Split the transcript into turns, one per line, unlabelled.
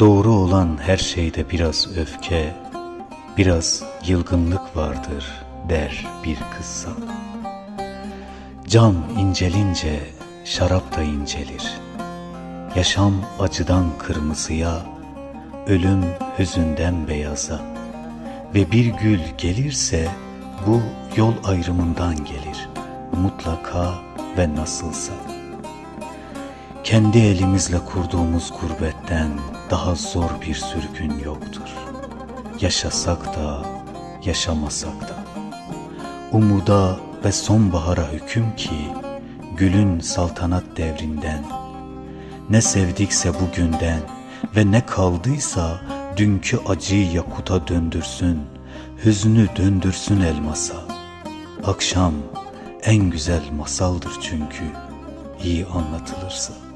Doğru olan her şeyde biraz öfke, biraz yılgınlık vardır der bir kıssa. Cam incelince şarap da incelir. Yaşam acıdan kırmızıya, ölüm hüzünden beyaza. Ve bir gül gelirse bu yol ayrımından gelir. Mutlaka ve nasılsa. Kendi elimizle kurduğumuz gurbetten daha zor bir sürgün yoktur. Yaşasak da, yaşamasak da. Umuda ve sonbahara hüküm ki, gülün saltanat devrinden. Ne sevdikse bugünden ve ne kaldıysa dünkü acıyı yakuta döndürsün, hüznü döndürsün elmasa. Akşam en güzel masaldır çünkü iyi anlatılırsa.